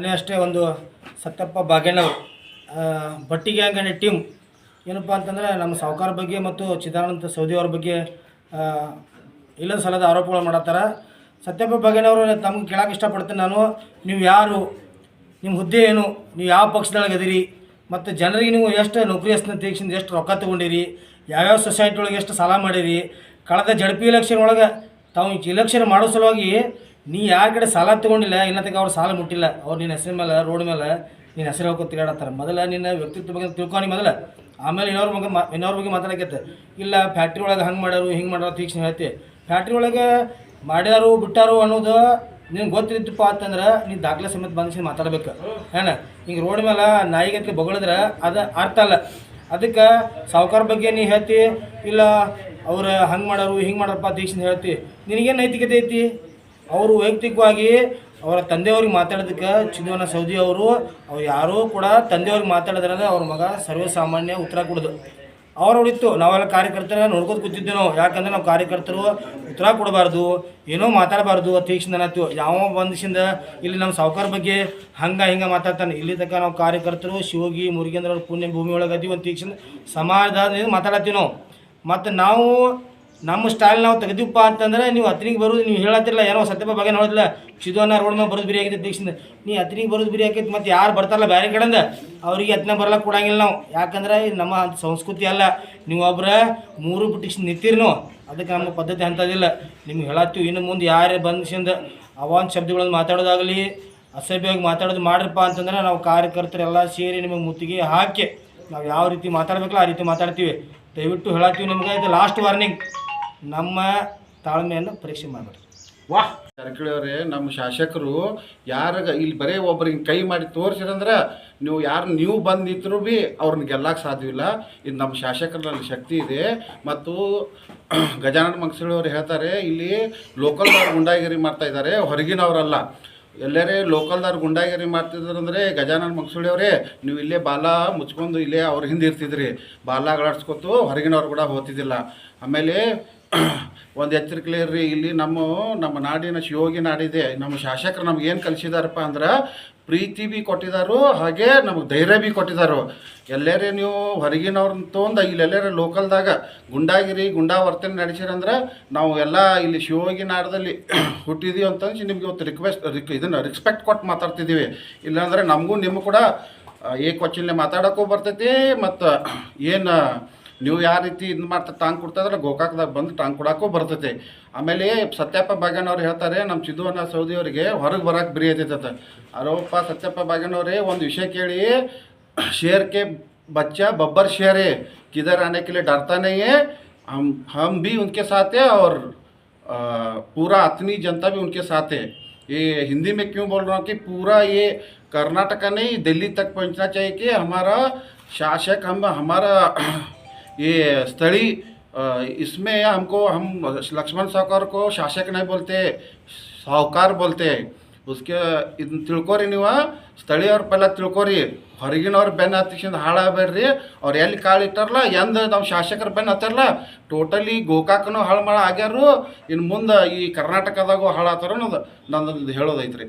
ಮೊನ್ನೆ ಅಷ್ಟೇ ಒಂದು ಸತ್ತಪ್ಪ ಬಾಗೇನವರು. ಬಟ್ಟಿ ಗ್ಯಾಂಗ್ ಅನ್ನೋ ಟೀಮ್ ಏನಪ್ಪ ಅಂತಂದರೆ ನಮ್ಮ ಸಾವುಕಾರ ಬಗ್ಗೆ ಮತ್ತು ಚಿದಾನಂದ ಸೌದಿ ಅವ್ರ ಬಗ್ಗೆ ಇಲ್ಲದ ಸಲದ ಆರೋಪಗಳು ಮಾಡತ್ತಾರ. ಸತ್ಯಪ್ಪ ಬಾಗೇನವರು ತಮ್ಗೆ ಕೇಳಕ್ಕೆ ಇಷ್ಟಪಡ್ತೀನಿ ನಾನು. ನೀವು ಯಾರು? ನಿಮ್ಮ ಹುದ್ದೆ ಏನು? ನೀವು ಯಾವ ಪಕ್ಷದೊಳಗೆ ಅದಿರಿ ಮತ್ತು ಜನರಿಗೆ ನೀವು ಎಷ್ಟು ನೌಕರಿ ತೀಕ್ಷಿಂದ ಎಷ್ಟು ರೊಕ್ಕ ತೊಗೊಂಡಿರಿ? ಯಾವ್ಯಾವ ಸೊಸೈಟಿ ಒಳಗೆ ಎಷ್ಟು ಸಾಲ ಮಾಡಿರಿ? ಕಳೆದ ಜಡ್ ಪಿ ಎಲೆಕ್ಷನ್ ಒಳಗೆ ತಾವು ಇಲೆಕ್ಷನ್ ಮಾಡೋ ಸಲುವಾಗಿ ನೀ ಯಾರ ಕಡೆ ಸಾಲ ತೊಗೊಂಡಿಲ್ಲ ಇನ್ನತಕ್ಕ ಅವ್ರು ಸಾಲ ಮುಟ್ಟಿಲ್ಲ, ಅವ್ರು ನಿನ್ನ ಹೆಸರು ಮೇಲೆ, ರೋಡ್ ಮೇಲೆ, ನಿನ್ನ ಹೆಸರು ಹಾಕೋ ತಿರುಗಾಡತ್ತಾರೆ. ಮೊದಲ ನಿನ್ನ ವ್ಯಕ್ತಿತ್ವ ಬಗ್ಗೆ ತಿಳ್ಕೊನಿ ಮೊದಲ. ಆಮೇಲೆ ಇನ್ನೋರ ಬಗ್ಗೆ ಮಾ ಇನ್ನೊರ ಬಗ್ಗೆ ಮಾತಾಡಕ್ಕೆ ಇಲ್ಲ ಫ್ಯಾಕ್ಟ್ರಿ ಒಳಗೆ ಹಂಗೆ ಮಾಡ್ಯಾರು, ಹಿಂಗೆ ಮಾಡ್ಯಾರ ತೀಕ್ಷ್ಣ ಹೇಳ್ತಿ. ಫ್ಯಾಕ್ಟ್ರಿ ಒಳಗೆ ಮಾಡ್ಯಾರು, ಬಿಟ್ಟಾರು ಅನ್ನೋದು ನಿನ್ಗೆ ಗೊತ್ತಿತ್ತಪ್ಪ ಅಂತಂದ್ರೆ ನೀ ದಾಖಲೆ ಸಮೇತ ಬಂದಿಸಿ ಮಾತಾಡ್ಬೇಕು. ಏನ? ಹಿಂಗೆ ರೋಡ್ ಮೇಲೆ ನಾಯಿಗತ್ತಿ ಬೊಗಳಿದ್ರೆ ಅದು ಅರ್ಥ ಅಲ್ಲ. ಅದಕ್ಕೆ ಸಾವುಕಾರ ಬಗ್ಗೆ ನೀ ಹೇಳ್ತಿ, ಇಲ್ಲ, ಅವ್ರು ಹಂಗೆ ಮಾಡೋರು ಹಿಂಗೆ ಮಾಡಾರಪ್ಪ ದೀಕ್ಷಿಂದ ಹೇಳ್ತಿ. ನಿನಗೇನು ನೈತಿಕತೆ ಐತಿ? ಅವರು ವೈಯಕ್ತಿಕವಾಗಿ ಅವರ ತಂದೆಯವ್ರಿಗೆ ಮಾತಾಡೋದಕ್ಕೆ ಚಿನ್ನವನ ಸೌದಿ ಅವರು, ಅವ್ರು ಯಾರೂ ಕೂಡ ತಂದೆಯವ್ರಿಗೆ ಮಾತಾಡಿದ್ರೆ ಅವ್ರ ಮಗ ಸರ್ವೇಸಾಮಾನ್ಯ ಉತ್ತರ ಕೊಡೋದು. ಅವ್ರು ಹೊಡಿತ್ತು ನಾವೆಲ್ಲ ಕಾರ್ಯಕರ್ತರ ನೋಡ್ಕೋದು ಕೂತಿದ್ದೆ ನಾವು. ಯಾಕಂದ್ರೆ ನಾವು ಕಾರ್ಯಕರ್ತರು ಉತ್ತರ ಕೊಡಬಾರ್ದು, ಏನೋ ಮಾತಾಡಬಾರ್ದು ತೀಕ್ಷ್ಣ ಅನ್ನತ್ತೀವಿ ಯಾವ ಬಂದಿಸಿಂದ ಇಲ್ಲಿ ನಮ್ಮ ಸಾವುಕಾರ ಬಗ್ಗೆ ಹಂಗೆ ಹಿಂಗೆ ಮಾತಾಡ್ತಾನೆ. ಇಲ್ಲಿ ತನಕ ನಾವು ಕಾರ್ಯಕರ್ತರು, ಶಿವಗಿ, ಮುರುಗೇಂದ್ರ ಅವ್ರ ಪುಣ್ಯ ಭೂಮಿ ಒಳಗೆ ಅದೀವಿ ಒಂದು ತೀಕ್ಷ್ಣ ಸಮಾಜದ ಮಾತಾಡತ್ತೀವಿ ನಾವು. ಮತ್ತು ನಾವು ನಮ್ಮ ಸ್ಟೈಲ್ ನಾವು ತೆಗೆದಿವಪ್ಪ ಅಂತಂದ್ರೆ ನೀವು ಹತ್ತಿನಿಗೆ ಬರೋದು, ನೀವು ಹೇಳತ್ತಿರಲ್ಲ, ಏನೋ ಸತ್ಯಪ್ಪ ಬಗ್ಗೆ ನೋಡಿಲ್ಲ ಚಿದೋನ ರೋಡ್ ಮೇಲೆ ಬರೋದು ಬಿರಿ ಆಗೈತೆ ನೀ ಹತ್ತಿನಿಗೆ ಬರೋದು ಬಿರಿ ಆಗೈತೆ ಮತ್ತು ಯಾರು ಬರ್ತಾರಲ್ಲ ಬೇರೆ ಕಡೆಯಿಂದ, ಅವ್ರಿಗೆ ಹತ್ತನೇ ಬರಲ್ಲ ಕೊಡಂಗಿಲ್ಲ ನಾವು. ಯಾಕಂದ್ರೆ ನಮ್ಮ ಸಂಸ್ಕೃತಿ ಅಲ್ಲ. ನೀವು ಒಬ್ರ ಮೂರು ಬಿಟ್ಟು ನಿಂತೀರಿ ಅದಕ್ಕೆ ನಮ್ಮ ಪದ್ಧತಿ ಅಂತದಿಲ್ಲ ನಿಮ್ಗೆ ಹೇಳತ್ತೀವಿ, ಇನ್ನು ಮುಂದೆ ಯಾರೇ ಬಂದಿಸಿಂದ ಅವಾನ್ ಶಬ್ದಗಳನ್ನು ಮಾತಾಡೋದಾಗಲಿ, ಅಸಭ್ಯವಾಗಿ ಮಾತಾಡೋದು ಮಾಡ್ರಪ್ಪ ಅಂತಂದ್ರೆ ನಾವು ಕಾರ್ಯಕರ್ತರೆಲ್ಲ ಸೇರಿ ನಿಮಗೆ ಮುತ್ತಿಗೆ ಹಾಕಿ, ನಾವು ಯಾವ ರೀತಿ ಮಾತಾಡ್ಬೇಕಲ್ಲ ಆ ರೀತಿ ಮಾತಾಡ್ತೀವಿ. ದಯವಿಟ್ಟು ಹೇಳತ್ತೀವಿ ನಿಮ್ಗೆ, ಇದು ಲಾಸ್ಟ್ ವಾರ್ನಿಂಗ್ ನಮ್ಮ ತಾಳ್ಮೆಯನ್ನು ಪರೀಕ್ಷೆ ಮಾಡಬೇಡ್ರಿ. ವಾಹ್! ಜಾರಕಿಹೊಳಿ ನಮ್ಮ ಶಾಸಕರು ಯಾರಾಗ ಇಲ್ಲಿ ಬರೀ ಒಬ್ರಿಗೆ ಕೈ ಮಾಡಿ ತೋರಿಸಿರಂದ್ರೆ ನೀವು ಯಾರು ನೀವು ಬಂದಿದ್ರು ಬಿ ಅವ್ರನ್ನ ಗೆಲ್ಲಕ್ಕೆ ಸಾಧ್ಯವಿಲ್ಲ. ಇದು ನಮ್ಮ ಶಾಸಕರಲ್ಲಿ ಶಕ್ತಿ ಇದೆ. ಮತ್ತು ಗಜಾನನ ಮಂಗಸೂಳಿ ಅವರು ಹೇಳ್ತಾರೆ, ಇಲ್ಲಿ ಲೋಕಲ್ದವ್ರು ಗುಂಡಾಗಿರಿ ಮಾಡ್ತಾ ಇದ್ದಾರೆ, ಹೊರಗಿನವರಲ್ಲ. ಎಲ್ಲರೇ ಲೋಕಲ್ದವ್ರು ಗುಂಡಾಗಿರಿ ಮಾಡ್ತಿದ್ರಂದ್ರೆ ಗಜಾನನ ಮಂಗಸೂಳಿ ಅವರೇ ನೀವು ಇಲ್ಲೇ ಬಾಲ ಮುಚ್ಕೊಂಡು ಇಲ್ಲೇ ಅವ್ರ ಹಿಂದೆ ಇರ್ತಿದ್ರಿ. ಬಾಲ ಹೊರಗಿನವ್ರು ಕೂಡ ಹೋಗ್ತಿದ್ದಿಲ್ಲ ಆಮೇಲೆ ಒಂದು ಎಚ್ಚರಿಕೆ ರೀ ಇಲ್ಲಿ ನಮ್ಮ ನಮ್ಮ ನಾಡಿನ ಶಿವೋಗಿ ನಾಡಿದೆ. ನಮ್ಮ ಶಾಸಕರು ನಮ್ಗೆ ಏನು ಕಲಿಸಿದಾರಪ್ಪ ಅಂದ್ರೆ, ಪ್ರೀತಿ ಭೀ ಕೊಟ್ಟಿದ್ದಾರು ಹಾಗೆ ನಮಗೆ ಧೈರ್ಯ ಭೀ ಕೊಟ್ಟಿದ್ದಾರು ಎಲ್ಲರೇ ನೀವು ಹೊರಗಿನವ್ರನ್ನ ತೊಗೊಂಡು ಇಲ್ಲಿ ಎಲ್ಲರೇ ಲೋಕಲ್ದಾಗ ಗುಂಡಾಗಿರಿ, ಗುಂಡಾ ವರ್ತನೆ ನಡೆಸಿರಂದ್ರೆ ನಾವು ಎಲ್ಲ ಇಲ್ಲಿ ಶಿವೋಗಿ ನಾಡದಲ್ಲಿ ಹುಟ್ಟಿದೀವಿ ಅಂತಂದು ನಿಮ್ಗೆ ಇವತ್ತು ರಿಕ್ವೆಸ್ಟ್ ರಿಕ್ ಇದನ್ನು ರೆಸ್ಪೆಕ್ಟ್ ಕೊಟ್ಟು ಮಾತಾಡ್ತಿದ್ದೀವಿ ಇಲ್ಲಾಂದ್ರೆ ನಮಗೂ ನಿಮ್ಮ ಕೂಡ ಏಕವಚನೆ ಮಾತಾಡೋಕ್ಕೂ ಬರ್ತೈತಿ, ಮತ್ತು, ಏನು ನೀವು ಯಾವ ರೀತಿ ಇದು ಮಾಡ್ತಾ ಟಾಂಗ್ ಕೊಡ್ತಾಯಿದ್ರೆ ಗೋಕಾಕ್ದಾಗ ಬಂದು ಟಾಂಗ್ ಕೊಡೋಕ್ಕೂ ಬರ್ತೈತೆ ಆಮೇಲೆ ಸತ್ಯಪ್ಪ ಬಾಗಣ್ಣವ್ರು ಹೇಳ್ತಾರೆ ನಮ್ಮ ಸಿದ್ದುವನ್ನ ಸೌದಿ ಅವರಿಗೆ ಹೊರಗೆ ಬರೋಕೆ ಬಿರಿ ಐತೈತೆ ಅರೋಪ್ಪ ಸತ್ಯಪ್ಪ ಬಾಗಣ್ಣವ್ರೆ ಒಂದು ವಿಷಯ ಕೇಳಿ शेर के बच्चा बब्बर शेर है किधर आने के लिए डरता नहीं है हम हम भी उनके साथ है और आ, पूरा अतनी जनता भी उनके साथ है ये हिंदी में क्यों बोल रहा हूँ कि पूरा ये कर्नाटक नहीं दिल्ली तक पहुंचना चाहिए कि हमारा शासक हम हमारा ये स्थलीय अ, इसमें हमको हम लक्ष्मण साहूकार को शासक नहीं बोलते साहूकार बोलते हैं उसके ಇದನ್ನ ತಿಳ್ಕೊರಿ ನೀವು ಸ್ಥಳೀಯವ್ರ ಪೆಲ್ಲ ತಿಳ್ಕೊರಿ ಹೊರಗಿನವ್ರ ಬೆನ್ನ ಹತ್ತಿಸಿಂದ ಹಾಳಾಗಬೇಡ್ರಿ ಅವ್ರು ಎಲ್ಲಿ ಕಾಳು ಇಟ್ಟಾರಲ್ಲ ಎಂದ ನಾವು ಶಾಸಕರ ಬೆನ್ನ ಹತ್ತಾರಲ್ಲ ಟೋಟಲಿ ಗೋಕಾಕನು ಹಾಳು ಮಾಡ ಆಗ್ಯಾರು ಇನ್ನು ಮುಂದೆ ಈ ಕರ್ನಾಟಕದಾಗೂ ಹಾಳಾತಾರ ಅನ್ನೋದು ನಂದು ಹೇಳೋದೈತ್ರಿ